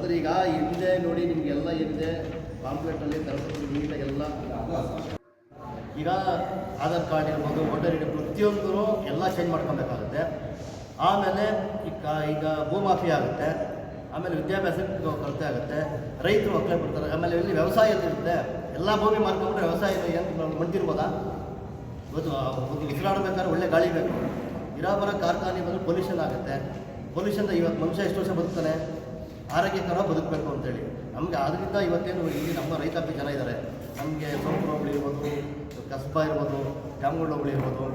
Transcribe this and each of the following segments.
ಆದರೆ ಈಗ ಹಿಂದೆ ನೋಡಿ, ನಿಮಗೆಲ್ಲ ಏನಿದೆ? ಪಾಂಪ್ಲೆಟಲ್ಲಿ ನೀಟಾಗಿ ನೀಟಾಗೆಲ್ಲ ಈಗ ಆಧಾರ್ ಕಾರ್ಡ್ ಇರ್ಬೋದು, ವೋಟರ್ ಐಡಿ ಪ್ರತಿಯೊಂದು ಎಲ್ಲ ಚೇಂಜ್ ಮಾಡ್ಕೊಬೇಕಾಗುತ್ತೆ. ಆಮೇಲೆ ಈಗ ಈಗ ಭೂಮಾಫಿ ಆಗುತ್ತೆ. ಆಮೇಲೆ ವಿದ್ಯಾಭ್ಯಾಸಕ್ಕೆ ಕೊರತೆ ಆಗುತ್ತೆ. ರೈತರು ಮಕ್ಕಳೇ ಬರ್ತಾರೆ ಆಮೇಲೆ ಇಲ್ಲಿ ವ್ಯವಸಾಯ ಇರುತ್ತೆ. ಎಲ್ಲ ಭೂಮಿ ಮಾರ್ಕೊಂಡ್ರೆ ವ್ಯವಸಾಯ ಏನು ಮಾಡ್ತಿರ್ಬೋದಾ ಇವತ್ತು ಉಸಿರಾಡಬೇಕಾದ್ರೆ ಒಳ್ಳೆ ಗಾಳಿ ಬೇಕು. ಇರಾಬರ ಕಾರ್ಖಾನೆ ಬಂದರೆ ಪೊಲ್ಯೂಷನ್ ಆಗುತ್ತೆ. ಪೊಲ್ಯೂಷನ್ ಇವತ್ತು ಮನುಷ್ಯ ಎಷ್ಟು ವರ್ಷ ಬದುಕ್ತಾನೆ? ಆರೋಗ್ಯಕರ ಬದುಕಬೇಕು ಅಂತೇಳಿ. ನಮಗೆ ಅದರಿಂದ ಇವತ್ತೇನು ಇಲ್ಲಿ ನಮ್ಮ ರೈತಾಪಿ ಜನ ಇದ್ದಾರೆ ನಮಗೆ ಸೋಂಪುರ ಹೋಬಳಿ ಇರ್ಬೋದು ಕಸ್ಬಾ ಇರ್ಬೋದು ಜಾಮಗೋಳ ಹೋಬಳಿ ಇರ್ಬೋದು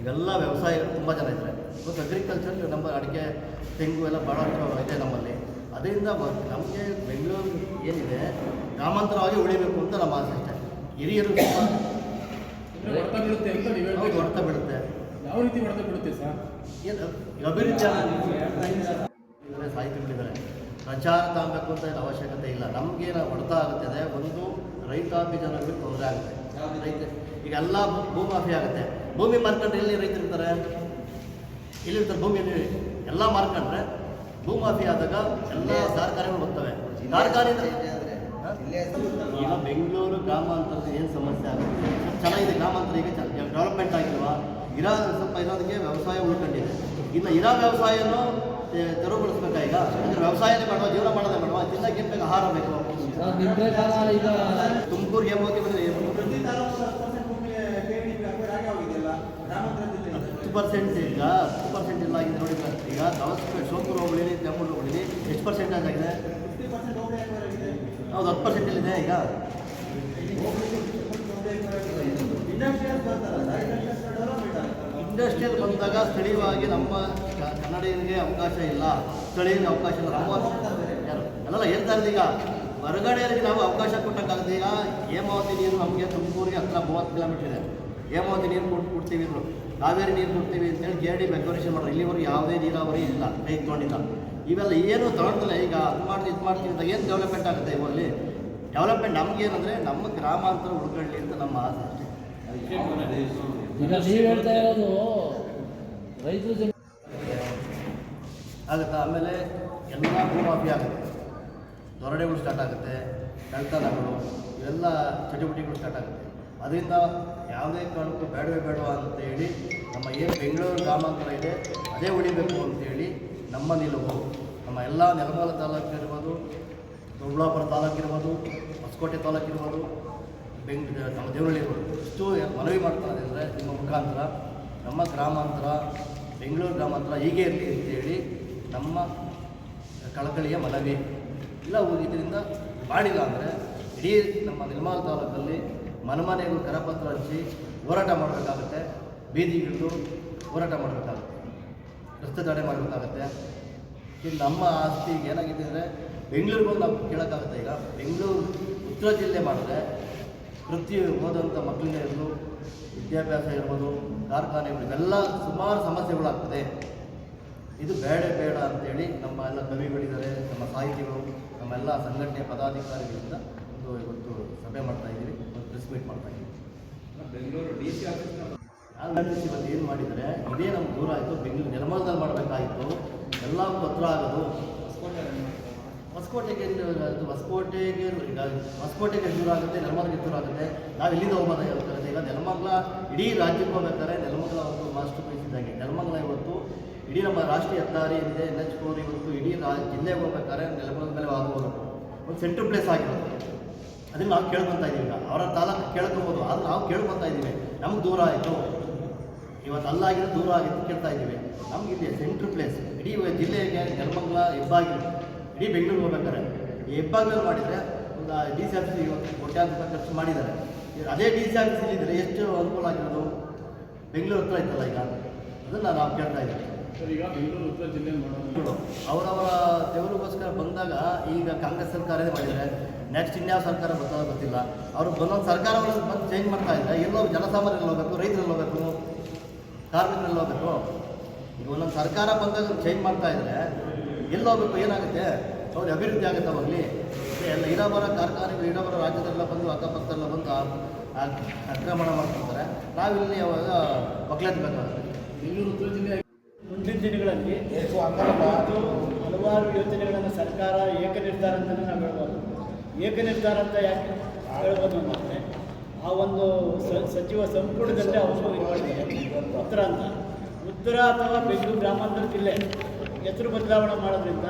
ಇವೆಲ್ಲ ವ್ಯವಸಾಯ ತುಂಬ ಜನ ಇದ್ದಾರೆ ಇವತ್ತು ಅಗ್ರಿಕಲ್ಚರ್ ನಮ್ಮ ಅಡಿಕೆ ತೆಂಗು ಎಲ್ಲ ಭಾಳ ಇದೆ ನಮ್ಮಲ್ಲಿ. ಅದರಿಂದ ನಮಗೆ ಬೆಂಗಳೂರು ಏನಿದೆ ಗ್ರಾಮಾಂತರವಾಗಿ ಉಳಿಬೇಕು ಅಂತ ನಮ್ಮ ಆಸೆ ಇಷ್ಟೆ. ಹಿರಿಯರು ತುಂಬ ಬಿಡುತ್ತೆ ಹೊಡೆತ ಬೀಳುತ್ತೆ ಅಂತ ನೀವು ಹೌದು, ಹೇಳ್ಬೇಕು ಹೊಡ್ತಾ ಬೀಳುತ್ತೆ. ಯಾವ ರೀತಿ ಹೊಡೆತ ಬಿಡುತ್ತೆ ಸರ್? ಏನು ಅಭಿವೃದ್ಧಿ ಸಾಹಿತ್ಯಗಳಿದ್ದಾರೆ ಪ್ರಚಾರ ತಗೊಬೇಕು ಅಂತ ಏನು ಅವಶ್ಯಕತೆ ಇಲ್ಲ. ನಮಗೆ ಹೊಡೆತ ಆಗುತ್ತದೆ ಒಂದು ರೈತಾಪಿ ಜನರಿಗೆ ತೊಂದರೆ ಆಗುತ್ತೆ. ರೈತ ಈಗ ಎಲ್ಲ ಭೂ- ಭೂಮಾಫಿ ಆಗುತ್ತೆ. ಭೂಮಿ ಮಾರ್ಕೊಂಡ್ರೆ ಎಲ್ಲಿ ರೈತರಿರ್ತಾರೆ ಇಲ್ಲಿರ್ತಾರೆ ಭೂಮಿ ಎಲ್ಲ ಮಾರ್ಕೊಂಡ್ರೆ ಭೂಮಾಫಿ ಆದಾಗ ಎಲ್ಲ ಸರ್ಕಾರಗಳು ಬರ್ತವೆ ಕಾರ್ಖಾನೆ ಈಗ ಬೆಂಗಳೂರು ಗ್ರಾಮಾಂತರದ ಏನು ಸಮಸ್ಯೆ ಆಗುತ್ತೆ? ಚೆನ್ನಾಗಿದೆ. ಗ್ರಾಮಾಂತರ ಈಗ ಡೆವಲಪ್ಮೆಂಟ್ ಆಗಿಲ್ವಾ? ಇರೋ ಸ್ವಲ್ಪ ಇರೋದಕ್ಕೆ ವ್ಯವಸಾಯ ಉಳ್ಕೊಂಡಿದೆ. ಇನ್ನು ಇರೋ ವ್ಯವಸಾಯನೂ ತೆರವುಗೊಳಿಸ್ಬೇಕಾ ಈಗ. ಅಂದರೆ ವ್ಯವಸಾಯನೇ ಮಾಡುವ ಜೀವನ ಮಾಡೋದೇ ಮಾಡುವ ತಿನ್ನಕ್ಕೆ ಏನು ಬೇಕು. ಆಹಾರ ಬೇಕು ತುಮಕೂರಿಗೆ ಹೋಗಿ ಬಂದರೆ ಹತ್ತು ಪರ್ಸೆಂಟ್ ಈಗ ಹತ್ತು ಪರ್ಸೆಂಟ್ ಇಲ್ಲ ಆಗಿದೆ ನೋಡಿ ಸರ್. ಈಗ ದವಸ್ಪೇಟ್ ಸೋಂಪುರ ಹೋಗಲಿ ತೆಮ್ಮೂರು ಹೋಗಲಿ ಎಷ್ಟು ಪರ್ಸೆಂಟೇಜ್ ಆಗಿದೆ? ಹೌದು ಹತ್ತು ಪರ್ಸೆಂಟ್ ಇದೆ ಈಗ. ಇಂಡಸ್ಟ್ರಿಯಲ್ ಬಂದಾಗ ಸ್ಥಳೀಯವಾಗಿ ನಮ್ಮ ಕನ್ನಡಿಗರಿಗೆ ಅವಕಾಶ ಇಲ್ಲ. ಸ್ಥಳೀಯರಿಗೆ ಅವಕಾಶ ಇಲ್ಲ. ಯಾರು? ಅಲ್ಲಲ್ಲ ಹೇಳ್ತಾ ಇರೋದು ಈಗ ಹೊರಗಡೆಯವರಿಗೆ ನಾವು ಅವಕಾಶ ಕೊಟ್ಟಕ್ಕಾಗುತ್ತೆ ಈಗ ಹೇಮಾವತಿ ನೀರು ನಮಗೆ ತುಮಕೂರಿಗೆ ಹತ್ರ ಮೂವತ್ತು ಕಿಲೋಮೀಟರ್ ಇದೆ. ಹೇಮಾವತಿ ನೀರು ಕೊಟ್ಟು ಕೊಡ್ತೀವಿ ಇದ್ರು ಕಾವೇರಿ ನೀರು ಕೊಡ್ತೀವಿ ಅಂತೇಳಿ ಜೆ ಡಿ ಡೆಕೋರೇಷನ್ ಮಾಡ್ರಿ ಇಲ್ಲಿವರೆಗೆ ಯಾವುದೇ ನೀರಾವರಿ ಇಲ್ಲ ಕೈ ತೊಗೊಂಡಿಲ್ಲ ಇವೆಲ್ಲ ಏನು ತೊಗೊಳ್ತಿಲ್ಲ ಈಗ ಅದು ಮಾಡ್ತೀವಿ ಇದು ಮಾಡ್ತೀವಿ ಅಂತ ಏನು ಡೆವಲಪ್ಮೆಂಟ್ ಆಗುತ್ತೆ ಇವರಲ್ಲಿ ಡೆವಲಪ್ಮೆಂಟ್ ನಮಗೇನಂದರೆ ನಮ್ಮ ಗ್ರಾಮಾಂತರ ಉಳ್ಕೊಳ್ಳಿ ಅಂತ ನಮ್ಮ ಆಸೆ ಅಷ್ಟೇ. ಈಗ ನೀವು ಹೇಳ್ತಾ ಇರೋದು ರೈತರು ಆಗುತ್ತೆ ಆಮೇಲೆ ಎಲ್ಲ ಭೂಮಾಫಿ ಆಗುತ್ತೆ. ದೊರಡೆಗಳು ಸ್ಟಾರ್ಟ್ ಆಗುತ್ತೆ, ಕಳ್ತನಗಳು, ಇವೆಲ್ಲ ಚಟುವಟಿಕೆಗಳು ಸ್ಟಾರ್ಟ್ ಆಗುತ್ತೆ. ಅದರಿಂದ ಯಾವುದೇ ಕಾರಣಕ್ಕೂ ಬೇಡವೇ ಬೇಡವ ಅಂತ ಹೇಳಿ ನಮ್ಮ ಏನು ಬೆಂಗಳೂರು ಗ್ರಾಮಾಂತರ ಇದೆ, ಅದೇ ಉಳಿಬೇಕು ಅಂತೇಳಿ ನಮ್ಮ ನಿಲುವು. ನಮ್ಮ ಎಲ್ಲ ನೆಲಮಾಲ ತಾಲೂಕು ಇರ್ಬೋದು ದೊಡ್ಡಬಳ್ಳಾಪುರ ತಾಲೂಕು ಇರ್ಬೋದು ಹೊಸಕೋಟೆ ತಾಲೂಕು ಇರ್ಬೋದು ಬೆಂಗ್ ನಮ್ಮ ದೇವರಳ್ಳಿ ಇರ್ಬೋದು ಇಷ್ಟು ಮನವಿ ಮಾಡ್ತಾರೆ ಅಂದರೆ ನಿಮ್ಮ ಮುಖಾಂತರ ನಮ್ಮ ಗ್ರಾಮಾಂತರ, ಬೆಂಗಳೂರು ಗ್ರಾಮಾಂತರ ಹೀಗೆ ಇರಲಿ ಅಂತೇಳಿ ನಮ್ಮ ಕಳಕಳಿಯ ಮನವಿ ಇಲ್ಲ ಇದರಿಂದ ಮಾಡಿಲ್ಲ ಅಂದರೆ ಇಡೀ ನಮ್ಮ ನಿರ್ಮಲ ತಾಲೂಕಲ್ಲಿ ಮನಮನೆಗೂ ಕರಪತ್ರ ಹಚ್ಚಿ ಹೋರಾಟ ಮಾಡಬೇಕಾಗುತ್ತೆ. ಬೀದಿಗಿಳಿದು ಹೋರಾಟ ಮಾಡಬೇಕಾಗುತ್ತೆ. ರಸ್ತೆ ತಡೆ ಮಾಡಬೇಕಾಗತ್ತೆ. ಇಲ್ಲಿ ನಮ್ಮ ಆಸ್ತಿ ಏನಾಗಿದೆ ಅಂದರೆ ಬೆಂಗಳೂರಿಗೆ ಬಂದು ನಾವು ಕೇಳೋಕ್ಕಾಗುತ್ತೆ ಈಗ. ಬೆಂಗಳೂರು ಉತ್ತರ ಜಿಲ್ಲೆ ಮಾಡಿದ್ರೆ ಪ್ರತಿ ಹೋದಂಥ ಮಕ್ಕಳಿಗೆ ಇರ್ಬೋದು, ವಿದ್ಯಾಭ್ಯಾಸ ಇರ್ಬೋದು ಕಾರ್ಖಾನೆಗಳು ಇವೆಲ್ಲ ಸುಮಾರು ಸಮಸ್ಯೆಗಳಾಗ್ತದೆ. ಇದು ಬೇಡ ಬೇಡ ಅಂತೇಳಿ ನಮ್ಮ ಎಲ್ಲ ಕವಿಗಳಿದ್ದಾರೆ ನಮ್ಮ ಸಾಹಿತಿಗಳು ನಮ್ಮೆಲ್ಲ ಸಂಘಟನೆ ಪದಾಧಿಕಾರಿಗಳಿಂದ ಒಂದು ಇವತ್ತು ಸಭೆ ಮಾಡ್ತಾ ಇದ್ದೀವಿ ಒಂದು ಪ್ರೆಸ್ ಮೀಟ್ ಮಾಡ್ತಾ ಇದ್ದೀವಿ. ಬೆಂಗಳೂರು ಡಿ ಸಿ ಇವತ್ತು ಏನು ಮಾಡಿದರೆ ಇದೇ ನಮ್ಗೆ ದೂರ ಆಯಿತು ಬೆಂಗಳೂರು ನಿರ್ಮಲದಲ್ಲಿ ಮಾಡಬೇಕಾಗಿತ್ತು. ಎಲ್ಲ ಪತ್ರ ಆಗೋದು. ಹೊಸಕೋಟೆಗೆ ಅದು ಹೊಸಕೋಟೆಗೆ ಈಗ ಹೊಸಕೋಟೆಗೆ ದೂರ ಆಗುತ್ತೆ ನೆಲಮಂಗಲಕ್ಕೆ ದೂರ ಆಗುತ್ತೆ. ನಾವು ಇಲ್ಲಿಂದ ಹೋಗೋದಾಗುತ್ತೆ ಈಗ ನೆಲಮಂಗಲ ಇಡೀ ರಾಜ್ಯಕ್ಕೆ ಹೋಗ್ಬೇಕಾದ್ರೆ ನೆಲಮಂಗಲ ಒಂದು ಮಾಸ್ಟರ್ ಪೀಸ್ ಇದ್ದಂಗೆ ನೆಲಮಂಗಲ ಇವತ್ತು ಇಡೀ ನಮ್ಮ ರಾಷ್ಟ್ರೀಯ ಹೆದ್ದಾರಿ ಏನಿದೆ ಎನ್ ಎಚ್ ಫೋರ್ ಇವತ್ತು ಇಡೀ ರಾ ಜಿಲ್ಲೆಗೆ ಹೋಗ್ಬೇಕಾದ್ರೆ ನೆಲಮಂಗಲ ಮೇಲೆ ಆಗ್ಬೋದು ಒಂದು ಸೆಂಟ್ರ್ ಪ್ಲೇಸ್ ಆಗಿರುತ್ತೆ. ಅದನ್ನು ನಾವು ಕೇಳ್ಕೊತಾ ಇದ್ದೀವಿ ಈಗ. ಅವರ ತಾಲೂಕು ಕೇಳ್ಕೊಬೋದು ಅದು ನಾವು ಕೇಳ್ಕೊತಾ ಇದ್ದೀವಿ. ನಮ್ಗೆ ದೂರ ಆಯಿತು. ಇವತ್ತು ಅಲ್ಲಾಗಿದ್ದು ದೂರ ಆಗಿದ್ದು ಕೇಳ್ತಾ ಇದ್ದೀವಿ. ನಮ್ಗೆ ಇದೆ ಸೆಂಟ್ರ್ ಪ್ಲೇಸ್ ಇಡೀ ಜಿಲ್ಲೆಗೆ ನೆಲಮಂಗಲ ಹೆಬ್ಬಾಗಿ ಇಡೀ ಬೆಂಗಳೂರು ಹೋಗ್ಬೇಕಾರೆ ಈ ಹೆಬ್ಬಾಗಿಲು ಮಾಡಿದರೆ ಒಂದು ಡಿ ಸಿ ಆಫೀಸ್ ಇವತ್ತು ಕೋಟ್ಯಾಂತರ ರೂಪಾಯಿ ಖರ್ಚು ಮಾಡಿದ್ದಾರೆ. ಅದೇ ಡಿ ಸಿ ಆಫೀಸ್ ಇದ್ದರೆ ಎಷ್ಟು ಅನುಕೂಲ ಆಗಿರೋದು? ಬೆಂಗಳೂರು ಹತ್ರ ಇತ್ತಲ್ಲ ಈಗ. ಅದನ್ನು ನಾವು ಕೇಳ್ತಾ ಇದ್ದೀವಿ. ಅವರವರ ದೇವರಿಗೋಸ್ಕರ ಬಂದಾಗ ಈಗ ಕಾಂಗ್ರೆಸ್ ಸರ್ಕಾರನೇ ಮಾಡಿದ್ರೆ? ನೆಕ್ಸ್ಟ್ ಇನ್ಯಾವ ಸರ್ಕಾರ ಬರ್ತಾರೋ ಗೊತ್ತಿಲ್ಲ. ಅವರು ಬಂದೊಂದು ಸರ್ಕಾರವನ್ನು ಬಂದು ಚೇಂಜ್ ಮಾಡ್ತಾ ಇದ್ದಾರೆ ಎಲ್ಲೋ ಜನಸಾಮಾನ್ಯರಲ್ಲಿ ಹೋಗಬೇಕು ರೈತರಲ್ಲಿ ಹೋಗಬೇಕು ಕಾರ್ಮಿಕರಲ್ಲಿ ಹೋಗಬೇಕು. ಈಗ ಒಂದೊಂದು ಸರ್ಕಾರ ಬಂದಾಗ ಚೇಂಜ್ ಮಾಡ್ತಾ ಇದ್ದಾರೆ ಎಲ್ಲಿ ಹೋಗ್ಬೇಕು ಏನಾಗುತ್ತೆ? ಅವ್ರಿಗೆ ಅಭಿವೃದ್ಧಿ ಆಗುತ್ತೆ ಅವಾಗಲಿ ಎಲ್ಲ ಇರೋಬರ ಕಾರ್ಖಾನೆಗಳು ಇರೋಬರ ರಾಜ್ಯದೆಲ್ಲ ಬಂದು ಅಕ್ಕಪಕ್ಕದೆಲ್ಲ ಬಂದು ಆಕ್ರಮಣ ಅಕ್ರಮಣ ಮಾಡ್ಕೊಳ್ತಾರೆ ನಾವಿಲ್ಲಿ ಅವಾಗ ಒಗ್ಲಾತ್ಬೇಕಾಗುತ್ತೆ ಬೆಂಗಳೂರು ಉತ್ತರ ಜಿಲ್ಲೆ ಮುಂದಿನ ದಿನಗಳಲ್ಲಿ ಮತ್ತು ಹಲವಾರು ಯೋಜನೆಗಳನ್ನು ಸರ್ಕಾರ ಏಕ ನಿರ್ಧಾರ ಅಂತಲೇ ನಾವು ಹೇಳ್ಬೋದು. ಏಕ ನಿರ್ಧಾರ ಅಂತ ಯಾಕೆ ಹೇಳ್ಬೋದು ಅಂತಂದರೆ ಆ ಒಂದು ಸ- ಸಚಿವ ಸಂಪುಟದಲ್ಲೇ ಅವರು ಉತ್ತರ ಅಂತ. ಉತ್ತರ ಅಥವಾ ಬೆಂಗಳೂರು ಗ್ರಾಮಾಂತರ ಜಿಲ್ಲೆ ಹೆಸರು ಬದಲಾವಣೆ ಮಾಡೋದ್ರಿಂದ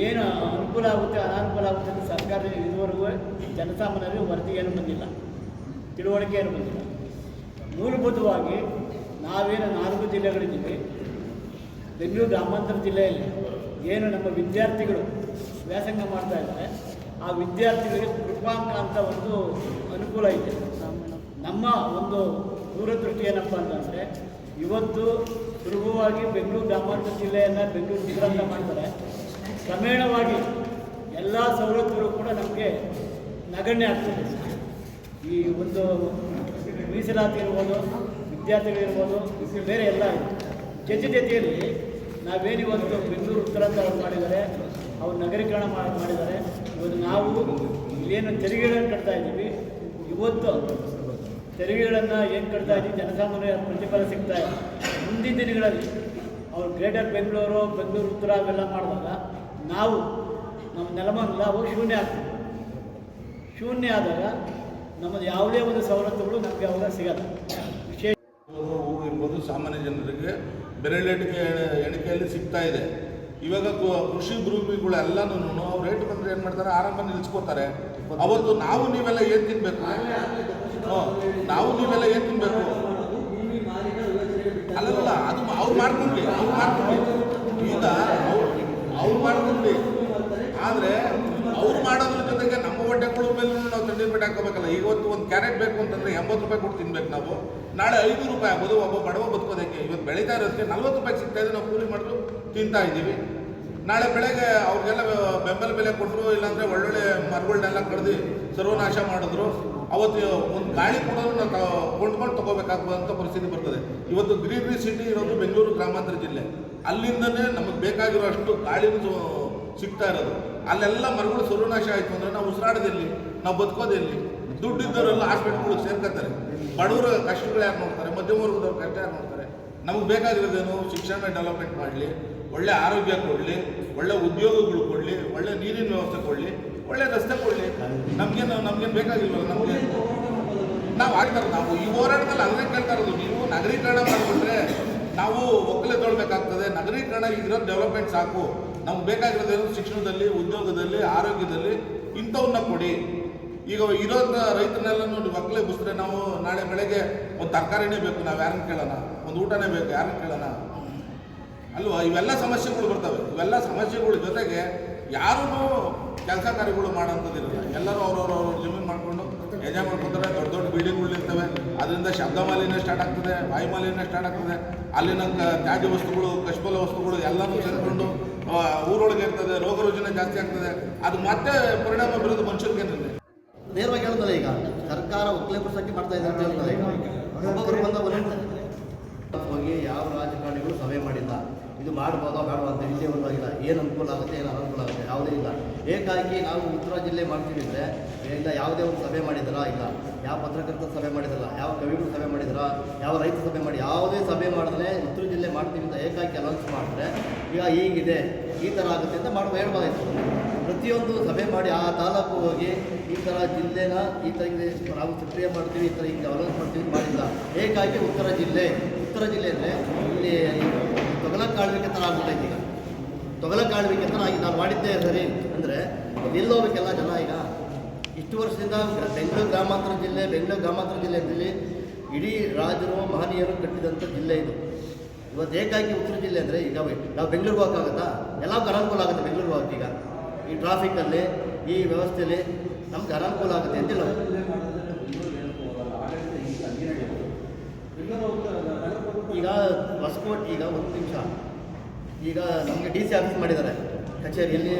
ಏನು ಅನುಕೂಲ ಆಗುತ್ತೆ ಅನಾನುಕೂಲ ಆಗುತ್ತೆ ಅಂತ ಸರ್ಕಾರದಲ್ಲಿ ಇದುವರೆಗೂ ಜನಸಾಮಾನ್ಯರಿಗೆ ವರದಿ ಏನು ಬಂದಿಲ್ಲ. ತಿಳುವಳಿಕೆ ಏನು ಬಂದಿಲ್ಲ. ಮೂಲಭೂತವಾಗಿ ನಾವೇನು ನಾಲ್ಕು ಜಿಲ್ಲೆಗಳಿದ್ದೀವಿ. ಬೆಂಗಳೂರು ಗ್ರಾಮಾಂತರ ಜಿಲ್ಲೆಯಲ್ಲಿ ಏನು ನಮ್ಮ ವಿದ್ಯಾರ್ಥಿಗಳು ವ್ಯಾಸಂಗ ಮಾಡ್ತಾ ಇದ್ದಾರೆ, ಆ ವಿದ್ಯಾರ್ಥಿಗಳಿಗೆ ಕೃಪಾಂಕ ಅಂತ ಒಂದು ಅನುಕೂಲ ಇದೆ. ನಮ್ಮ ಒಂದು ದೂರದೃಷ್ಟಿ ಏನಪ್ಪ ಅಂತಂದರೆ, ಇವತ್ತು ಸುಲಭವಾಗಿ ಬೆಂಗಳೂರು ಗ್ರಾಮಾಂತರ ಜಿಲ್ಲೆಯನ್ನು ಬೆಂಗಳೂರು ಜಿಲ್ಲೆ ಅಂತ ಮಾಡ್ತಾರೆ ಕ್ರಮೇಣವಾಗಿ ಎಲ್ಲ ಸವಲತ್ತುಗಳು ಕೂಡ ನಮಗೆ ನಗಣ್ಯ ಆಗ್ತದೆ. ಈ ಒಂದು ಮೀಸಲಾತಿ ಇರ್ಬೋದು, ವಿದ್ಯಾರ್ಥಿಗಳಿರ್ಬೋದು, ಬೇರೆ ಎಲ್ಲ ಇದೆ. ಜೊತೆ ಜೊತೆಯಲ್ಲಿ ನಾವೇನು ಇವತ್ತು ಬೆಂಗಳೂರು ಉತ್ತರ ಅಂತ ಅವ್ರು ಮಾಡಿದ್ದಾರೆ. ಅವ್ರು ನಗರೀಕರಣ ಮಾಡಿ ಮಾಡಿದ್ದಾರೆ. ಇವತ್ತು ನಾವು ಏನು ತೆರಿಗೆಗಳನ್ನು ಕಟ್ತಾ ಇದ್ದೀವಿ. ಇವತ್ತು ತೆರಿಗೆಗಳನ್ನು ಏನು ಕಟ್ತಾ ಇದ್ದೀವಿ? ಜನಸಾಮಾನ್ಯ ಪ್ರತಿಫಲ ಸಿಗ್ತಾ ಇದೆ. ಮುಂದಿನ ದಿನಗಳಲ್ಲಿ ಅವ್ರು ಗ್ರೇಟರ್ ಬೆಂಗಳೂರು ಬೆಂಗಳೂರು ಉತ್ತರ ಅವೆಲ್ಲ ಮಾಡಿದಾಗ ನಾವು ನಮ್ಮ ನೆಲಮಂಗಲ ಅವು ಶೂನ್ಯ ಆಗ್ತದೆ. ಶೂನ್ಯ ಆದಾಗ ನಮ್ಮದು ಯಾವುದೇ ಒಂದು ಸವಲತ್ತುಗಳು ನಮಗೆ ಅವಾಗ ಸಿಗಲ್ಲ. ವಿಶೇಷ ಸಾಮಾನ್ಯ ಜನರಿಗೆ. ಬೆರಳೆಣಿಕೆ ಎಣಿಕೆಯಲ್ಲಿ ಸಿಗ್ತಾ ಇದೆ. ಇವಾಗ ಕೃಷಿ ಭೂಮಿಗಳೆಲ್ಲನೂ ಅವ್ರು ರೇಟ್ ಬಂದ್ರೆ ಏನು ಮಾಡ್ತಾರೆ? ಆರಂಭ ನಿಲ್ಸ್ಕೋತಾರೆ. ಅವತ್ತು ನಾವು ನೀವೆಲ್ಲ ಏನು ತಿನ್ಬೇಕು. ನಾವು ನೀವೆಲ್ಲ ಏನು ತಿನ್ಬೇಕು? ಅಲ್ಲಲ್ಲ, ಅದು ಅವ್ರು ಮಾಡ್ಕೊಂಡ್ಲಿ ಅವ್ರು ಮಾಡ್ಕೊಂಡ್ಲಿ. ಈಗ ಅವ್ರು ಅವ್ರು ಆದರೆ ಅವ್ರು ಮಾಡೋದ್ರ ಜೊತೆಗೆ ನಮ್ಮ ಹೊಟ್ಟೆ ಮೇಲೆ ನಾವು ತಣ್ಣೀರು ಪೇಟೆ ಹಾಕೋಬೇಕಲ್ಲ ಇವತ್ತು ಒಂದು ಕ್ಯಾರೆಟ್ ಬೇಕು ಅಂತಂದ್ರೆ ಎಂಬತ್ತು ರೂಪಾಯಿ ಕೊಟ್ಟು ತಿನ್ಬೇಕು ನಾವು. ನಾಳೆ ಐದು ರೂಪಾಯಿ ಆಗ್ಬೋದು, ಒಬ್ಬ ಬಡವ ಬದುಕೋದಕ್ಕೆ ಇವತ್ತು ಬೆಳೀತಾ ಇರೋದಕ್ಕೆ ನಲ್ವತ್ತು ರೂಪಾಯಿ ಸಿಗ್ತಾ ಇದೆ, ನಾವು ಕೂಲಿ ಮಾಡಿದ್ರು ತಿಂತಾ ಇದ್ದೀವಿ. ನಾಳೆ ಬೆಳಗ್ಗೆ ಅವ್ರಿಗೆಲ್ಲ ಬೆಂಬಲ ಬೆಲೆ ಕೊಟ್ಟರು ಇಲ್ಲಾಂದ್ರೆ ಒಳ್ಳೊಳ್ಳೆ ಮರಗಳನ್ನೆಲ್ಲ ಕಡ್ದು ಸರ್ವನಾಶ ಮಾಡಿದ್ರು. ಅವತ್ತು ಒಂದು ಗಾಳಿ ಕೂಡ ನಾವು ಕೊಂಡ್ಕೊಂಡು ತಗೋಬೇಕಾಗುವಂಥ ಪರಿಸ್ಥಿತಿ ಬರ್ತದೆ. ಇವತ್ತು ಗ್ರೀನ್ ಸಿಟಿ ಇರೋದು ಬೆಂಗಳೂರು ಗ್ರಾಮಾಂತರ ಜಿಲ್ಲೆ. ಅಲ್ಲಿಂದನೇ ನಮಗೆ ಬೇಕಾಗಿರೋ ಅಷ್ಟು ಗಾಳಿನೂ ಸಿಗ್ತಾ ಇರೋದು. ಅಲ್ಲೆಲ್ಲ ಮರಗಳು ಸರ್ವನಾಶ ಆಯಿತು ಅಂದರೆ ನಾವು ಉಸಿರಾಡೋದೆಲ್ಲಿ ನಾವು ಬದುಕೋದೆಲ್ಲಿ ದುಡ್ಡಿದ್ದವರೆಲ್ಲ ಹಾಸ್ಪಿಟ್ಲ್ಗಳಿಗೆ ಸೇರ್ಕೊತಾರೆ. ಬಡವರ ಕಷ್ಟಗಳು ಯಾರು ನೋಡ್ತಾರೆ? ಮಧ್ಯಮ ವರ್ಗದವ್ರ ಕಷ್ಟ ಯಾರು ನೋಡ್ತಾರೆ? ನಮಗೆ ಬೇಕಾಗಿರೋದೇನು ಶಿಕ್ಷಣ ಡೆವಲಪ್ಮೆಂಟ್ ಮಾಡಲಿ, ಒಳ್ಳೆ ಆರೋಗ್ಯ ಕೊಡಲಿ, ಒಳ್ಳೆ ಉದ್ಯೋಗಗಳು ಕೊಡಲಿ, ಒಳ್ಳೆ ನೀರಿನ ವ್ಯವಸ್ಥೆ ಕೊಡಲಿ, ಒಳ್ಳೆ ರಸ್ತೆ ಕೊಡಲಿ. ನಮಗೇನು ನಮಗೇನು ಬೇಕಾಗಿಲ್ವಲ್ಲ ನಮಗೆ? ನಾವು ಆಡ್ತಾರೆ ನಾವು ಈ ಹೋರಾಟದಲ್ಲಿ ಅದನ್ನೇ ಕೇಳ್ತಾ ಇರೋದು. ನೀವು ನಗರೀಕರಣ ಮಾಡಿಬಿಟ್ರೆ ನಾವು ಒಕ್ಕಲೆ ತೊಳ್ಬೇಕಾಗ್ತದೆ ನಗರೀಕರಣ ಇರೋದು ಡೆವಲಪ್ಮೆಂಟ್ ಸಾಕು. ನಮ್ಗೆ ಬೇಕಾಗಿರೋದೇನು ಶಿಕ್ಷಣದಲ್ಲಿ, ಉದ್ಯೋಗದಲ್ಲಿ, ಆರೋಗ್ಯದಲ್ಲಿ ಇಂಥವನ್ನ ಕೊಡಿ. ಈಗ ಇರೋದ ರೈತನೆಲ್ಲ ನೋಡಿ ಮಕ್ಕಳೇ ಬುಸ್ರೆ ನಾವು ನಾಳೆ ಬೆಳಗ್ಗೆ ಒಂದು ತರಕಾರಿನೇ ಬೇಕು, ನಾವು ಯಾರನ್ನ ಕೇಳೋಣ? ಒಂದು ಊಟನೇ ಬೇಕು, ಯಾರನ್ನ ಕೇಳೋಣ? ಅಲ್ವಾ? ಇವೆಲ್ಲ ಸಮಸ್ಯೆಗಳು ಬರ್ತವೆ. ಇವೆಲ್ಲ ಸಮಸ್ಯೆಗಳ ಜೊತೆಗೆ ಯಾರೂ ಕೆಲಸ ಕಾರ್ಯಗಳು ಮಾಡೋಂಥದ್ದಿರಲ್ಲ. ಎಲ್ಲರೂ ಅವ್ರವ್ರ ಅವ್ರ ಜಮೀನು ಮಾಡಿಕೊಂಡು ಎಂಜಾಯ್ ಮಾಡ್ಕೊತಾರೆ ದೊಡ್ಡ ದೊಡ್ಡ ಬಿಲ್ಡಿಂಗ್ಗಳು ಇರ್ತವೆ. ಅದರಿಂದ ಶಬ್ದ ಮಾಲಿನ್ಯ ಸ್ಟಾರ್ಟ್ ಆಗ್ತದೆ, ವಾಯು ಮಾಲಿನ್ಯ ಸ್ಟಾರ್ಟ್ ಆಗ್ತದೆ. ಅಲ್ಲಿನ ತ್ಯಾಜ್ಯ ವಸ್ತುಗಳು ಕಶ್ಮಲ ವಸ್ತುಗಳು ಎಲ್ಲನೂ ಸೇರಿಕೊಂಡು ಊರೊಳಗೆ ಇರ್ತದೆ ರೋಗ ರುಜಿನ ಜಾಸ್ತಿ ಆಗ್ತದೆ, ಅದು ಮತ್ತೆ ಪರಿಣಾಮ ಬೀರೋದು ಮನುಷ್ಯರಿಗೆ ನೇರವಾಗಿ ಹೇಳ್ತಾರೆ ಈಗ, ಸರ್ಕಾರ ಒಕ್ಕಲೆಪಡಿಸೋಕ್ಕೆ ಮಾಡ್ತಾ ಇದೆ ಅಂತ ಹೇಳ್ತಾರೆ ಒಬ್ಬೊಬ್ಬರು ಬಂದ ಹೋಗಿ ಯಾವ ರಾಜಕಾರಣಿಗಳು ಸಭೆ ಮಾಡಿಲ್ಲ. ಇದು ಮಾಡ್ಬೋದಾ ಬೇಡವಾ ಅಂತ ಒಂದು ಆಗಿಲ್ಲ ಏನು ಅನುಕೂಲ ಆಗುತ್ತೆ, ಏನು ಅನಾನುಕೂಲ ಆಗುತ್ತೆ ಯಾವುದೇ ಇಲ್ಲ. ಏಕಾಗಿ ನಾವು ಉತ್ತರ ಜಿಲ್ಲೆ ಮಾಡ್ತೀವಿ ಅಂದರೆ ಇಲ್ಲ ಯಾವುದೇ ಒಂದು ಸಭೆ ಮಾಡಿದ್ರ? ಇಲ್ಲ. ಯಾವ ಪತ್ರಕರ್ತರ ಸಭೆ ಮಾಡಿದ್ರಲ್ಲ ಯಾವ ಕವಿಗಳು ಸಭೆ ಮಾಡಿದ್ರ? ಯಾವ ರೈತ ಸಭೆ ಮಾಡಿ? ಯಾವುದೇ ಸಭೆ ಮಾಡಿದ್ರೆ ಉತ್ತರ ಜಿಲ್ಲೆ ಮಾಡ್ತೀವಿ ಅಂತ ಏಕಾಗಿ ಅನೌನ್ಸ್ ಮಾಡಿದ್ರೆ ಈಗ ಹೀಗಿದೆ. ಈ ಥರ ಆಗುತ್ತೆ ಅಂತ ಮಾಡುವ ಹೇಳ್ಬೋದಾಯ್ತು. ಪ್ರತಿಯೊಂದು ಸಭೆ ಮಾಡಿ ಆ ತಾಲೂಕು ಹೋಗಿ ಈ ಥರ ಜಿಲ್ಲೆನ ಈ ಥರ ನಾವು ಸಕ್ರಿಯ ಮಾಡ್ತೀವಿ, ಈ ಥರ ಹಿಂಗೆ ಅನೌನ್ಸ್ ಮಾಡ್ತೀವಿ ಮಾಡಿಲ್ಲ. ಏಕಾಗಿ ಉತ್ತರ ಜಿಲ್ಲೆ. ಉತ್ತರ ಜಿಲ್ಲೆ ಅಂದರೆ ಇಲ್ಲಿ ತೊಗಲಕ್ಕಾಳ್ವಿಕೆ ಥರ ಆಗ್ಬಿಟ್ಟೈತೆ ಈಗ. ತೊಗಲಕ್ಕಾಳ್ವಿಕೆ ಅಂತ ನಾನು ನಾವು ಮಾಡಿದ್ದೇ ಸರಿ ಅಂದರೆ ಎಲ್ಲಿ ಹೋಗ್ಬೇಕೆಲ್ಲ ಜನ ಈಗ? ಇಷ್ಟು ವರ್ಷದಿಂದ ಬೆಂಗಳೂರು ಗ್ರಾಮಾಂತರ ಜಿಲ್ಲೆ, ಬೆಂಗಳೂರು ಗ್ರಾಮಾಂತರ ಜಿಲ್ಲೆ ಅಂತೇಳಿ ಇಡೀ ರಾಜರು, ಮಹನೀಯರು ಕಟ್ಟಿದಂಥ ಜಿಲ್ಲೆ ಇದು. ಇವತ್ತು ಏಕಾಗಿ ಉತ್ತರ ಜಿಲ್ಲೆ ಅಂದರೆ ಈಗ ನಾವು ಬೆಂಗಳೂರಿಗೆ ಹೋಗೋಕ್ಕಾಗತ್ತಾ ಎಲ್ಲಕ್ಕೂ ಅನಾನುಕೂಲ ಆಗುತ್ತೆ ಬೆಂಗಳೂರಿಗೆ ಹೋಗಕ್ಕೆ ಈಗ. ಈ ಟ್ರಾಫಿಕಲ್ಲಿ ಈ ವ್ಯವಸ್ಥೆಯಲ್ಲಿ ನಮ್ಗೆ ಅನಾನುಕೂಲ ಆಗುತ್ತೆ ಅಂತಿಲ್ಲ ಈಗ ಹೊಸಕೋಟೆ ಈಗ ಒಂದು ನಿಮಿಷ. ಈಗ ನಮಗೆ ಡಿ ಸಿ ಆಫೀಸ್ ಮಾಡಿದ್ದಾರೆ. ಕಚೇರಿಯಲ್ಲಿ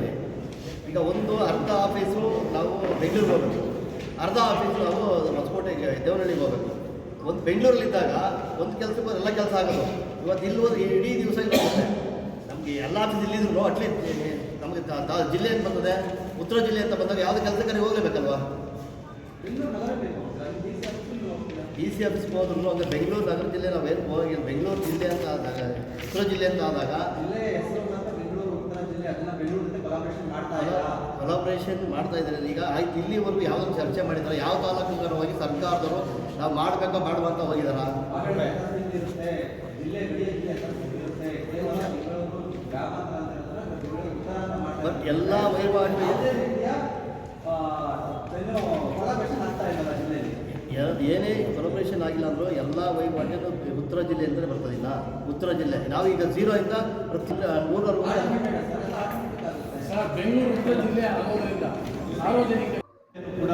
ಇದೆ. ಈಗ ಒಂದು ಅರ್ಧ ಆಫೀಸು ನಾವು ಬೆಂಗಳೂರಿಗೆ ಹೋಗಬೇಕು. ಅರ್ಧ ಆಫೀಸು ನಾವು ಹೊಸಕೋಟೆಗೆ, ದೇವನಹಳ್ಳಿಗೆ ಹೋಗಬೇಕು. ಒಂದು ಬೆಂಗಳೂರಲ್ಲಿದ್ದಾಗ ಒಂದು ಕೆಲಸಕ್ಕೆ ಎಲ್ಲ ಕೆಲಸ ಆಗೋದು. ಇವತ್ತು ಇಲ್ಲಿ ಹೋದ್ರೆ ಇಡೀ ದಿವಸ ಹೋಗುತ್ತೆ. ನಮಗೆ ಎಲ್ಲ ಆಫೀಸ್ ಇಲ್ಲಿದ್ರು ಅಟ್ಲೀಸ್ಟ್ ನಮಗೆ ಜಿಲ್ಲೆ ಅಂತ ಬಂದದೆ. ಉತ್ತರ ಜಿಲ್ಲೆ ಅಂತ ಬಂದಾಗ ಯಾವುದೇ ಕೆಲಸಕ್ಕೆ ಹೋಗಲೇಬೇಕಲ್ವಾ? ಸಿ ಆಫೀಸ್ಗೆ ಹೋದ್ರು ಅಂದರೆ ಬೆಂಗಳೂರು ನಗರ ಜಿಲ್ಲೆ ನಾವೇನು ಹೋಗಿ ಬೆಂಗಳೂರು ಜಿಲ್ಲೆ ಅಂತ ಆದಾಗ ಉತ್ತರ ಜಿಲ್ಲೆ ಅಂತ ಆದಾಗ ಜಿಲ್ಲೆ ಹೆಸರು ಮಾತ್ರ ಬೆಂಗಳೂರು ಉತ್ತರ ಜಿಲ್ಲೆ ಅದನ್ನ ಕೊಲಾಬ್ರೇಷನ್ ಮಾಡ್ತಾ ಇಲ್ಲ ಕೊಲಾಬ್ರೇಷನ್ ಮಾಡ್ತಾ ಇದ್ದಾರೆ. ಈಗ ಆಯ್ತು ಇಲ್ಲಿವರೆಗೂ ಯಾವುದೊಂದು ಚರ್ಚೆ ಮಾಡಿದ್ದಾರೆ ಯಾವ ತಾಲೂಕಿಗಾರ ಹೋಗಿ ಸರ್ಕಾರದವರು ನಾವು ಮಾಡಬೇಕಾ ಮಾಡುವಂತ ಹೋಗಿದಾರ? ಅಂತ ಬಟ್. ಎಲ್ಲ ವಹಿವಾಟು ಏನು ಕೊಲಾಬ್ರೇಷನ್ ಆಗಿಲ್ಲ ಅಂದರೂ ಎಲ್ಲ ವಹಿವಾಟು ಉತ್ತರ ಜಿಲ್ಲೆ ಅಂತಲೇ ಬರ್ತದಿಲ್ಲ ಉತ್ತರ ಜಿಲ್ಲೆ. ನಾವು ಈಗ ಜೀರೋ ಇಂದ ಪ್ರತಿ ಮೂರು ಸರ್ ಬೆಂಗಳೂರು ಉತ್ತರ ಜಿಲ್ಲೆ ಆಗೋದ್ರಿಂದ ಸಾರ್ವಜನಿಕ ಕೂಡ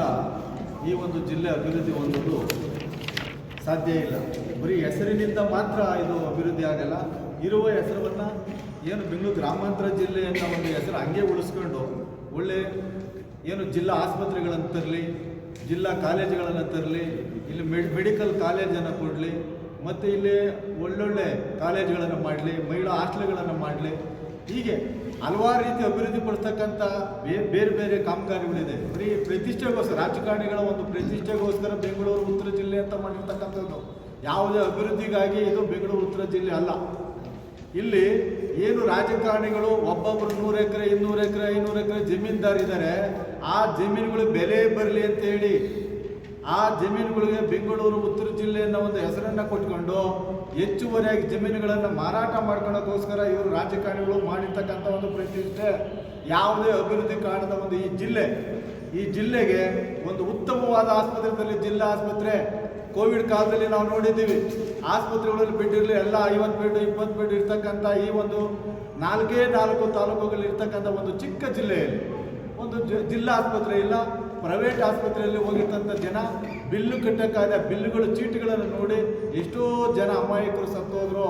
ಈ ಒಂದು ಜಿಲ್ಲೆ ಅಭಿವೃದ್ಧಿ ಹೊಂದಲು ಸಾಧ್ಯ ಇಲ್ಲ. ಬರೀ ಹೆಸರಿನಿಂದ ಮಾತ್ರ ಇದು ಅಭಿವೃದ್ಧಿ ಆಗಲ್ಲ. ಇರುವ ಹೆಸರನ್ನು ಏನು ಬೆಂಗಳೂರು ಗ್ರಾಮಾಂತರ ಜಿಲ್ಲೆ ಅಂತ ಒಂದು ಹೆಸರು ಹಂಗೆ ಉಳಿಸ್ಕೊಂಡು ಒಳ್ಳೆ ಏನು ಜಿಲ್ಲಾ ಆಸ್ಪತ್ರೆಗಳಂತಿರಲಿ ತರಲಿ ಜಿಲ್ಲಾ ಕಾಲೇಜುಗಳನ್ನು ತರಲಿ, ಇಲ್ಲಿ ಮೆಡ್ ಮೆಡಿಕಲ್ ಕಾಲೇಜನ್ನು ಕೊಡಲಿ, ಮತ್ತು ಇಲ್ಲಿ ಒಳ್ಳೊಳ್ಳೆ ಕಾಲೇಜುಗಳನ್ನು ಮಾಡಲಿ, ಮಹಿಳಾ ಹಾಸ್ಟೆಲ್ಗಳನ್ನು ಮಾಡಲಿ. ಹೀಗೆ ಹಲವಾರು ರೀತಿ ಅಭಿವೃದ್ಧಿ ಪಡಿಸ್ತಕ್ಕಂಥ ಬೇರೆ ಬೇರೆ ಕಾಮಗಾರಿಗಳಿದೆ. ಬರೀ ಪ್ರತಿಷ್ಠೆಗೋಸ್ಕರ, ರಾಜಕಾರಣಿಗಳ ಒಂದು ಪ್ರತಿಷ್ಠೆಗೋಸ್ಕರ ಬೆಂಗಳೂರು, ಉತ್ತರ ಜಿಲ್ಲೆ ಅಂತ ಮಾಡಿರ್ತಕ್ಕಂಥದ್ದು. ಯಾವುದೇ ಅಭಿವೃದ್ಧಿಗಾಗಿ ಇದು ಬೆಂಗಳೂರು, ಉತ್ತರ ಜಿಲ್ಲೆ ಅಲ್ಲ. ಇಲ್ಲಿ ಏನು ರಾಜಕಾರಣಿಗಳು ಒಬ್ಬೊಬ್ಬರು ನೂರು ಎಕರೆ, ಇನ್ನೂರು ಎಕರೆ, ಐನೂರು ಎಕರೆ ಜಮೀನ್ದಾರಿದ್ದಾರೆ ಆ ಜಮೀನುಗಳಿಗೆ ಬೆಲೆ ಬರಲಿ ಅಂತ ಹೇಳಿ, ಆ ಜಮೀನುಗಳಿಗೆ ಬೆಂಗಳೂರು, ಉತ್ತರ ಜಿಲ್ಲೆ ಅನ್ನೋ ಒಂದು ಹೆಸರನ್ನು ಕೊಟ್ಕೊಂಡು ಹೆಚ್ಚುವರಿಯಾಗಿ ಜಮೀನುಗಳನ್ನು ಮಾರಾಟ ಮಾಡ್ಕೊಳ್ಳೋಕ್ಕೋಸ್ಕರ ಇವರು ರಾಜಕಾರಣಿಗಳು ಮಾಡಿರ್ತಕ್ಕಂಥ ಒಂದು ಪ್ರತಿಷ್ಠೆ ಯಾವುದೇ ಅಭಿವೃದ್ಧಿ ಕಾಣದ ಒಂದು ಈ ಜಿಲ್ಲೆ, ಈ ಜಿಲ್ಲೆಗೆ ಒಂದು ಉತ್ತಮವಾದ ಆಸ್ಪತ್ರೆಯಲ್ಲಿ ಜಿಲ್ಲಾ ಆಸ್ಪತ್ರೆ. ಕೋವಿಡ್ ಕಾಲದಲ್ಲಿ ನಾವು ನೋಡಿದ್ದೀವಿ. ಆಸ್ಪತ್ರೆಗಳಲ್ಲಿ ಬೆಡ್ ಇರಲಿ ಎಲ್ಲ ಐವತ್ತು ಬೆಡ್, ಇಪ್ಪತ್ತು ಬೆಡ್ ಇರ್ತಕ್ಕಂಥ ಈ ಒಂದು ನಾಲ್ಕೇ ನಾಲ್ಕು ತಾಲೂಕುಗಳಲ್ಲಿ ಇರ್ತಕ್ಕಂಥ ಒಂದು ಚಿಕ್ಕ ಜಿಲ್ಲೆಯಲ್ಲಿ ಒಂದು ಜಿಲ್ಲಾ ಆಸ್ಪತ್ರೆ ಇಲ್ಲ, ಪ್ರೈವೇಟ್ ಆಸ್ಪತ್ರೆಯಲ್ಲಿ ಹೋಗಿರ್ತಂಥ ಜನ ಬಿಲ್ಲು ಕಟ್ಟಕ್ಕಾದ ಬಿಲ್ಲುಗಳು, ಚೀಟಿಗಳನ್ನು ನೋಡಿ ಎಷ್ಟೋ ಜನ ಅಮಾಯಕರು ಸತ್ತೋದ್ರು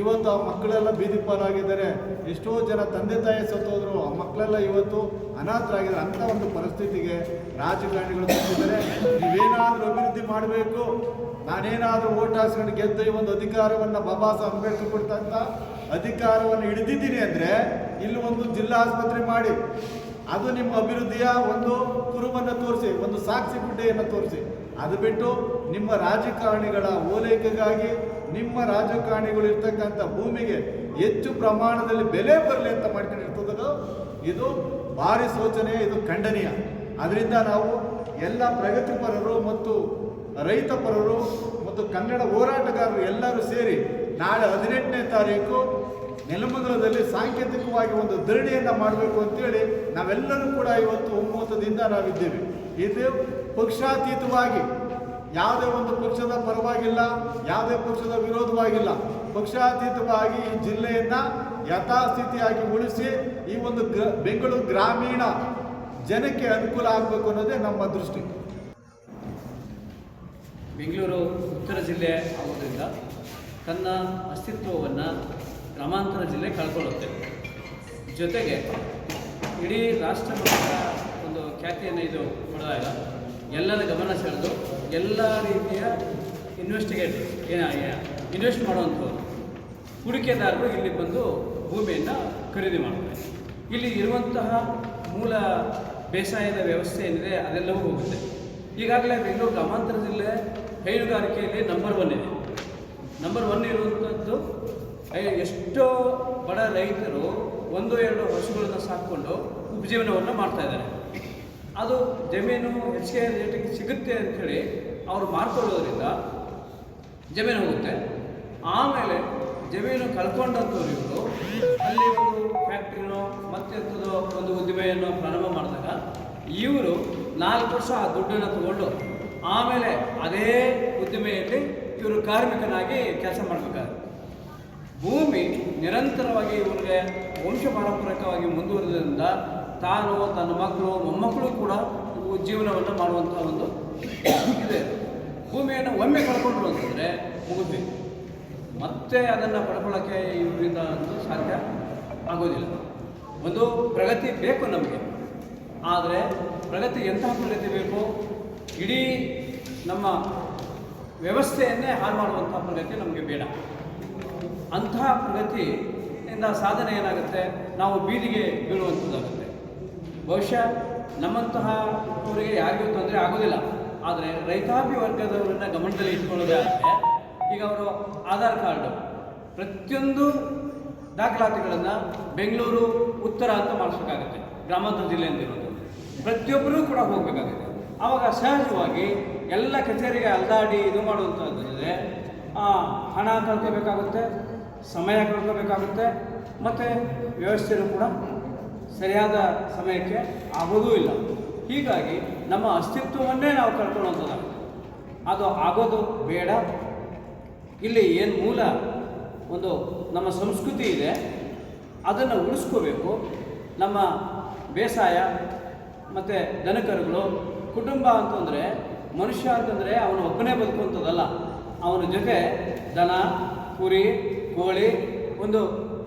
ಇವತ್ತು ಆ ಮಕ್ಕಳೆಲ್ಲ ಬೀದಿ ಪಾಲಾಗಿದ್ದಾರೆ. ಎಷ್ಟೋ ಜನ ತಂದೆ ತಾಯಿ ಸತ್ತೋದ್ರು ಆ ಮಕ್ಕಳೆಲ್ಲ ಇವತ್ತು ಅನಾಥರಾಗಿದ್ದಾರೆ ಅಂಥ ಒಂದು ಪರಿಸ್ಥಿತಿಗೆ ರಾಜಕಾರಣಿಗಳು ಬಂದಿದ್ದಾರೆ ನೀವೇನಾದರೂ ಅಭಿವೃದ್ಧಿ ಮಾಡಬೇಕು, ನಾನೇನಾದರೂ ಓಟ್ ಹಾಕ್ಸ್ಕೊಂಡು ಗೆದ್ದು ಈ ಒಂದು ಅಧಿಕಾರವನ್ನು ಬಾಬಾ ಸಾಹೇಬ್ ಅಂಬೇಡ್ಕರ್ ಕೊಡ್ತಂಥ ಅಧಿಕಾರವನ್ನು ಹಿಡಿದಿದ್ದೀನಿ ಅಂದರೆ ಇಲ್ಲಿ ಒಂದು ಜಿಲ್ಲಾ ಆಸ್ಪತ್ರೆ ಮಾಡಿ. ಅದು ನಿಮ್ಮ ಅಭಿವೃದ್ಧಿಯ ಒಂದು ಕುರುಬನ್ನು ತೋರಿಸಿ, ಒಂದು ಸಾಕ್ಷಿ ಗುಡ್ಡೆಯನ್ನು ತೋರಿಸಿ. ಅದು ಬಿಟ್ಟು ನಿಮ್ಮ ರಾಜಕಾರಣಿಗಳ ಓಲೈಕೆಗಾಗಿ ನಿಮ್ಮ ರಾಜಕಾರಣಿಗಳು ಇರ್ತಕ್ಕಂಥ ಭೂಮಿಗೆ ಹೆಚ್ಚು ಪ್ರಮಾಣದಲ್ಲಿ ಬೆಲೆ ಬರಲಿ ಅಂತ ಮಾಡ್ಕೊಂಡಿರ್ತದದು ಇದು ಭಾರಿ ಸೋಚನೆ, ಇದು ಖಂಡನೀಯ. ಅದರಿಂದ ನಾವು ಎಲ್ಲ ಪ್ರಗತಿಪರರು ಮತ್ತು ರೈತಪರರು ಮತ್ತು ಕನ್ನಡ ಹೋರಾಟಗಾರರು ಎಲ್ಲರೂ ಸೇರಿ ನಾಳೆ ಹದಿನೆಂಟನೇ ತಾರೀಕು ನೆಲಮಂಗಲದಲ್ಲಿ ಸಾಂಕೇತಿಕವಾಗಿ ಒಂದು ಧರಣಿಯನ್ನು ಮಾಡಬೇಕು ಅಂತೇಳಿ ನಾವೆಲ್ಲರೂ ಕೂಡ ಇವತ್ತು ಒಮ್ಮತದಿಂದ ನಾವಿದ್ದೇವೆ. ಇದು ಪಕ್ಷಾತೀತವಾಗಿ ಯಾವುದೇ ಒಂದು ಪಕ್ಷದ ಪರವಾಗಿಲ್ಲ, ಯಾವುದೇ ಪಕ್ಷದ ವಿರೋಧವಾಗಿಲ್ಲ. ಪಕ್ಷಾತೀತವಾಗಿ ಈ ಜಿಲ್ಲೆಯನ್ನ ಯಥಾಸ್ಥಿತಿಯಾಗಿ ಉಳಿಸಿ ಈ ಒಂದು ಗ್ರ, ಬೆಂಗಳೂರು ಗ್ರಾಮೀಣ ಜನಕ್ಕೆ ಅನುಕೂಲ ಆಗಬೇಕು ಅನ್ನೋದೇ ನಮ್ಮ ದೃಷ್ಟಿ. ಬೆಂಗಳೂರು ಉತ್ತರ ಜಿಲ್ಲೆ ಆಗೋದ್ರಿಂದ ತನ್ನ ಅಸ್ತಿತ್ವವನ್ನು ಗ್ರಾಮಾಂತರ ಜಿಲ್ಲೆ ಕಳ್ಕೊಳ್ಳುತ್ತೆ. ಜೊತೆಗೆ ಇಡೀ ರಾಷ್ಟ್ರ ಒಂದು ಖ್ಯಾತಿಯನ್ನು ಇದು ಪಡೆದಾಗ ಎಲ್ಲರ ಗಮನ ಸೆಳೆದು ಎಲ್ಲ ರೀತಿಯ ಇನ್ವೆಸ್ಟಿಗೇಟ್ ಏನ ಇನ್ವೆಸ್ಟ್ ಮಾಡುವಂಥವ್ರು. ಹೂಡಿಕೆದಾರರು ಇಲ್ಲಿ ಬಂದು ಭೂಮಿಯನ್ನು ಖರೀದಿ ಮಾಡ್ತಾರೆ. ಇಲ್ಲಿ ಇರುವಂತಹ ಮೂಲ ಬೇಸಾಯದ ವ್ಯವಸ್ಥೆ ಏನಿದೆ ಅದೆಲ್ಲವೂ ಹೋಗುತ್ತೆ. ಈಗಾಗಲೇ ಬೆಂಗಳೂರು ಗ್ರಾಮಾಂತರ ಜಿಲ್ಲೆ ಹೈನುಗಾರಿಕೆಯಲ್ಲಿ ನಂಬರ್ ಒನ್ ಇದೆ. ನಂಬರ್ ಒನ್ ಇರುವಂಥದ್ದು ಎಷ್ಟೋ ಬಡ ರೈತರು ಒಂದು, ಎರಡು ಹಸುಗಳನ್ನು ಸಾಕಿಕೊಂಡು ಉಪಜೀವನವನ್ನು ಮಾಡ್ತಾ ಇದ್ದಾರೆ. ಅದು ಜಮೀನು ಹೆಚ್ಚಿಗೆ ರೇಟಿಗೆ ಸಿಗುತ್ತೆ ಅಂಥೇಳಿ ಅವರು ಮಾರ್ಕೊಳ್ಳೋದ್ರಿಂದ ಜಮೀನು ಹೋಗುತ್ತೆ. ಆಮೇಲೆ ಜಮೀನು ಕಳ್ಕೊಂಡಂಥವ್ರು ಅಲ್ಲಿ ಒಂದು ಫ್ಯಾಕ್ಟ್ರಿನೋ ಮತ್ತೆ ಒಂದು ಉದ್ದಿಮೆಯನ್ನು ಪ್ರಾರಂಭ ಮಾಡಿದಾಗ ಇವರು ನಾಲ್ಕು ವರ್ಷ ಆ ದುಡ್ಡನ್ನು ತಗೊಂಡು ಆಮೇಲೆ ಅದೇ ಉದ್ದಿಮೆಯಲ್ಲಿ ಇವರು ಕಾರ್ಮಿಕನಾಗಿ ಕೆಲಸ ಮಾಡಬೇಕಾಗುತ್ತೆ. ಭೂಮಿ ನಿರಂತರವಾಗಿ ಇವರಿಗೆ ವಂಶ ಪಾರಂಪರಿಕವಾಗಿ ಮುಂದುವರೆದ್ರಿಂದ ತಾನು, ತನ್ನ ಮಕ್ಕಳು, ಮೊಮ್ಮಕ್ಕಳು ಕೂಡ ಜೀವನವನ್ನು ಮಾಡುವಂಥ ಒಂದು ಇದೆ. ಭೂಮಿಯನ್ನು ಒಮ್ಮೆ ಕಳ್ಕೊಂಡ್ರು ಅಂತಂದರೆ ಮುಗಿದ್ವಿ. ಮತ್ತೆ ಅದನ್ನು ಪಡ್ಕೊಳ್ಳೋಕ್ಕೆ ಇವರಿಂದ ಅಂತೂ ಸಾಧ್ಯ ಆಗೋದಿಲ್ಲ. ಒಂದು ಪ್ರಗತಿ ಬೇಕು ನಮಗೆ. ಆದರೆ ಪ್ರಗತಿ ಎಂತಹ ಪ್ರಗತಿ ಬೇಕು? ಇಡೀ ನಮ್ಮ ವ್ಯವಸ್ಥೆಯನ್ನೇ ಹಾಳು ಮಾಡುವಂಥ ಪ್ರಗತಿ ನಮಗೆ ಬೇಡ. ಅಂತಹ ಪ್ರಗತಿಯಿಂದ ಸಾಧನೆ ಏನಾಗುತ್ತೆ? ನಾವು ಬೀದಿಗೆ ಬೀಳುವಂಥದ್ದಾಗುತ್ತೆ ಬಹುಶಃ ನಮ್ಮಂತಹ ಅವರಿಗೆ ಯಾರಿಗೂ ತೊಂದರೆ ಆಗೋದಿಲ್ಲ. ಆದರೆ ರೈತಾಪಿ ವರ್ಗದವರನ್ನ ಗಮನದಲ್ಲಿ ಇಟ್ಕೊಳ್ಳೋದಾದರೆ ಈಗ ಅವರು ಆಧಾರ್ ಕಾರ್ಡು, ಪ್ರತಿಯೊಂದು ದಾಖಲಾತಿಗಳನ್ನು ಬೆಂಗಳೂರು, ಉತ್ತರ ಅಂತ ಮಾಡಿಸ್ಬೇಕಾಗುತ್ತೆ. ಗ್ರಾಮಾಂತರ ಜಿಲ್ಲೆ ಅಂತ ಇರೋದು. ಪ್ರತಿಯೊಬ್ಬರೂ ಕೂಡ ಹೋಗಬೇಕಾಗುತ್ತೆ. ಆವಾಗ ಸಹಜವಾಗಿ ಎಲ್ಲ ಕಚೇರಿಗೆ ಅಲ್ದಾಡಿ ಇದು ಮಾಡುವಂಥದ್ದು ಹಣ ಕಳ್ಕೋಬೇಕಾಗುತ್ತೆ. ಸಮಯ ಕಳ್ಕೋಬೇಕಾಗುತ್ತೆ ಮತ್ತು ವ್ಯವಸ್ಥೆಯೂ ಕೂಡ ಸರಿಯಾದ ಸಮಯಕ್ಕೆ ಆಗೋದೂ ಇಲ್ಲ. ಹೀಗಾಗಿ ನಮ್ಮ ಅಸ್ತಿತ್ವವನ್ನೇ ನಾವು ಕಳ್ಕೊಳ್ಳುವಂಥದ್ದಾಗುತ್ತೆ ಅದು ಆಗೋದು ಬೇಡ. ಇಲ್ಲಿ ಏನು ಮೂಲ ಒಂದು ನಮ್ಮ ಸಂಸ್ಕೃತಿ ಇದೆ, ಅದನ್ನು ಉಳಿಸ್ಕೋಬೇಕು. ನಮ್ಮ ಬೇಸಾಯ ಮತ್ತು ದನಕರುಗಳು, ಕುಟುಂಬ ಅಂತಂದರೆ ಮನುಷ್ಯ ಅಂತಂದರೆ ಅವನು ಒಬ್ಬನೇ ಬದುಕುವಂಥದ್ದಲ್ಲ. ಅವನ ಜೊತೆ ದನ, ಕುರಿ ಕೋಳಿ ಒಂದು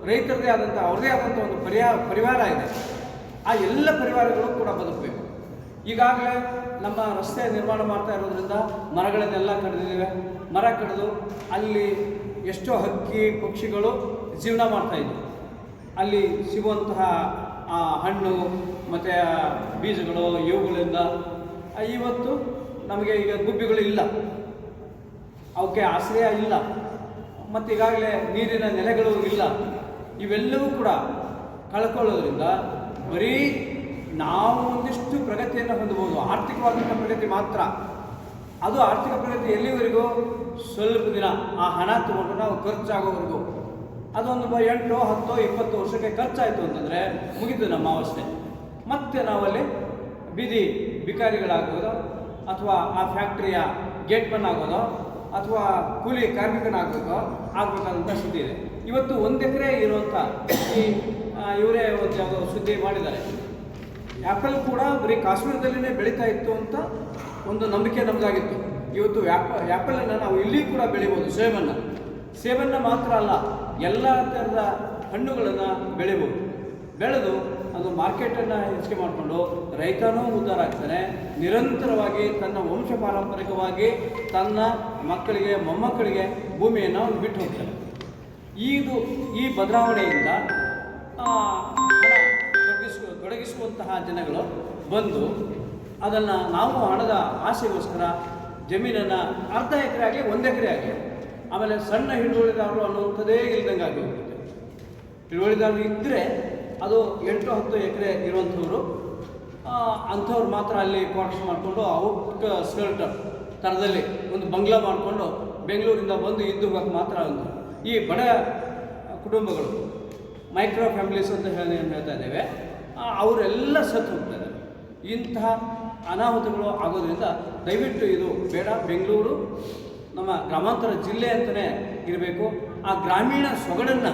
ರೈತರದೇ ಆದಂಥ ಅವ್ರದೇ ಆದಂಥ ಒಂದು ಪರಿಹಾರ ಪರಿವಾರ ಇದೆ. ಆ ಎಲ್ಲ ಪರಿವಾರಗಳು ಕೂಡ ಬದುಕಬೇಕು. ಈಗಾಗಲೇ ನಮ್ಮ ರಸ್ತೆ ನಿರ್ಮಾಣ ಮಾಡ್ತಾ ಇರೋದ್ರಿಂದ ಮರಗಳನ್ನೆಲ್ಲ ಕಡಿದಿದ್ದೇವೆ. ಮರ ಕಡಿದು ಅಲ್ಲಿ ಎಷ್ಟೋ ಹಕ್ಕಿ ಪಕ್ಷಿಗಳು ಜೀವನ ಮಾಡ್ತಾ ಇದ್ವು. ಅಲ್ಲಿ ಸಿಗುವಂತಹ ಹಣ್ಣು, ಮತ್ತು ಬೀಜಗಳು, ಇವುಗಳಿಂದ ಇವತ್ತು ನಮಗೆ ಈಗ ಗುಬ್ಬಿಗಳು ಇಲ್ಲ. ಅವಕ್ಕೆ ಆಶ್ರಯ ಇಲ್ಲ. ಮತ್ತು ಈಗಾಗಲೇ ನೀರಿನ ನೆಲೆಗಳು ಇಲ್ಲ. ಇವೆಲ್ಲವೂ ಕೂಡ ಕಳ್ಕೊಳ್ಳೋದ್ರಿಂದ ಬರೀ ನಾವು ಒಂದಿಷ್ಟು ಪ್ರಗತಿಯನ್ನು ಹೊಂದಬಹುದು. ಆರ್ಥಿಕವಾದಂಥ ಪ್ರಗತಿ ಮಾತ್ರ. ಅದು ಆರ್ಥಿಕ ಪ್ರಗತಿ ಎಲ್ಲಿವರೆಗೂ? ಸ್ವಲ್ಪ ದಿನ. ಆ ಹಣ ತಗೊಂಡು ನಾವು ಖರ್ಚಾಗೋವರೆಗೂ. ಅದೊಂದು ಎಂಟು, ಹತ್ತು, ಇಪ್ಪತ್ತು ವರ್ಷಕ್ಕೆ ಖರ್ಚಾಯಿತು ಅಂತಂದರೆ ಮುಗಿದು ನಮ್ಮ ಅವಸ್ಥೆ. ಮತ್ತೆ ನಾವಲ್ಲಿ ಬೀದಿ ಬಿಕಾರಿಗಳಾಗೋದು ಅಥವಾ ಆ ಫ್ಯಾಕ್ಟ್ರಿಯ ಗೇಟ್ಮನ್ ಆಗೋದು ಅಥವಾ ಕೂಲಿ ಕಾರ್ಮಿಕನಾಗಬೇಕೋ ಆಗಬೇಕಾದಂಥ ಸುದ್ದಿ ಇದೆ. ಇವತ್ತು ಒಂದು ಎಕರೆ ಇರುವಂಥ ಈ ಇವರೇ ಒಂದು ಯಾವುದೋ ಸುದ್ದಿ ಮಾಡಿದ್ದಾರೆ. ಆ್ಯಪಲ್ ಕೂಡ ಬರೀ ಕಾಶ್ಮೀರದಲ್ಲಿನೇ ಬೆಳೀತಾ ಇತ್ತು ಅಂತ ಒಂದು ನಂಬಿಕೆ ನಮ್ಮದಾಗಿತ್ತು ಇವತ್ತು ವ್ಯಾಪ ಆ್ಯಪಲನ್ನು ನಾವು ಇಲ್ಲಿ ಕೂಡ ಬೆಳಿಬೋದು, ಸೇಬನ್ನು. ಸೇಬನ್ನು ಮಾತ್ರ ಅಲ್ಲ, ಎಲ್ಲ ಥರದ ಹಣ್ಣುಗಳನ್ನು ಬೆಳಿಬೋದು. ಬೆಳೆದು ಅದು ಮಾರ್ಕೆಟನ್ನು ಹೆಚ್ಚಿಗೆ ಮಾಡಿಕೊಂಡು ರೈತನೂ ಉದ್ಧಾರ ಆಗ್ತಾನೆ. ನಿರಂತರವಾಗಿ ತನ್ನ ವಂಶ ಪಾರಂಪರಿಕವಾಗಿ ತನ್ನ ಮಕ್ಕಳಿಗೆ, ಮೊಮ್ಮಕ್ಕಳಿಗೆ ಭೂಮಿಯನ್ನು ಅವನು ಬಿಟ್ಟು ಹೋಗ್ತಾನೆ. ಇದು ಈ ಬದಲಾವಣೆಯಿಂದ ತೊಡಗಿಸುವಂತಹ ಜನಗಳು ಬಂದು ಅದನ್ನು ನಾವು ಹಣದ ಆಸೆಗೋಸ್ಕರ ಜಮೀನನ್ನು ಅರ್ಧ ಎಕರೆ ಆಗಲಿ ಒಂದು ಎಕರೆ ಆಗಲಿ, ಆಮೇಲೆ ಸಣ್ಣ ಹಿಡುವಳಿದಾರರು ಅನ್ನುವಂಥದ್ದೇ ಇಲ್ದಂಗೆ ಆಗಿ ಹೋಗುತ್ತೆ ಹಿಡುವಳಿದಾರರು ಇದ್ದರೆ ಅದು ಎಂಟು ಹತ್ತು ಎಕರೆ ಇರುವಂಥವ್ರು. ಅಂಥವ್ರು ಮಾತ್ರ ಅಲ್ಲಿ ಕ್ವಾರ್ಟರ್ಸ್ ಮಾಡಿಕೊಂಡು ಔಟ್ ಸ್ಕರ್ಟ್ ಥರದಲ್ಲಿ ಒಂದು ಬಂಗ್ಲಾ ಮಾಡಿಕೊಂಡು ಬೆಂಗಳೂರಿಂದ ಬಂದು ಇದ್ದು ಮಾತ್ರ ಒಂದು ಈ ಬಡ ಕುಟುಂಬಗಳು, ಮೈಕ್ರೋ ಫ್ಯಾಮಿಲೀಸ್ ಅಂತ ಹೇಳಿ ಹೇಳ್ತಾ ಇದ್ದೇವೆ ಅವರೆಲ್ಲ ಸತ್ತು ಹೋಗ್ತಾರೆ ಇಂತಹ ಅನಾಹುತಗಳು ಆಗೋದ್ರಿಂದ ದಯವಿಟ್ಟು ಇದು ಬೇಡ, ಬೆಂಗಳೂರು ನಮ್ಮ ಗ್ರಾಮಾಂತರ ಜಿಲ್ಲೆ ಅಂತಲೇ ಇರಬೇಕು. ಆ ಗ್ರಾಮೀಣ ಸೊಗಡನ್ನು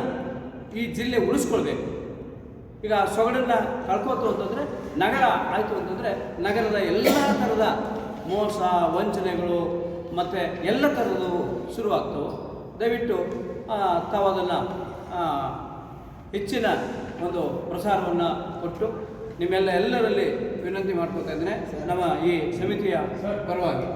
ಈ ಜಿಲ್ಲೆ ಉಳಿಸ್ಕೊಳ್ಬೇಕು. ಈಗ ಆ ಸೊಗಡನ್ನು ಕಳ್ಕೋತು ಅಂತಂದರೆ ನಗರ ಆಯಿತು ಅಂತಂದರೆ ನಗರದ ಎಲ್ಲ ಥರದ ಮೋಸ ವಂಚನೆಗಳು ಮತ್ತು ಎಲ್ಲ ಥರದ್ದು ಶುರುವಾಗ್ತವೆ. ದಯವಿಟ್ಟು ತಾವು ಅದನ್ನು ಹೆಚ್ಚಿನ ಒಂದು ಪ್ರಸಾರವನ್ನು ಕೊಟ್ಟು ನಿಮ್ಮೆಲ್ಲ ಎಲ್ಲರಲ್ಲಿ ವಿನಂತಿ ಮಾಡ್ಕೊತಾ ಇದ್ದೇನೆ. ನಮ್ಮ ಈ ಸಮಿತಿಯ ಪರವಾಗಿ.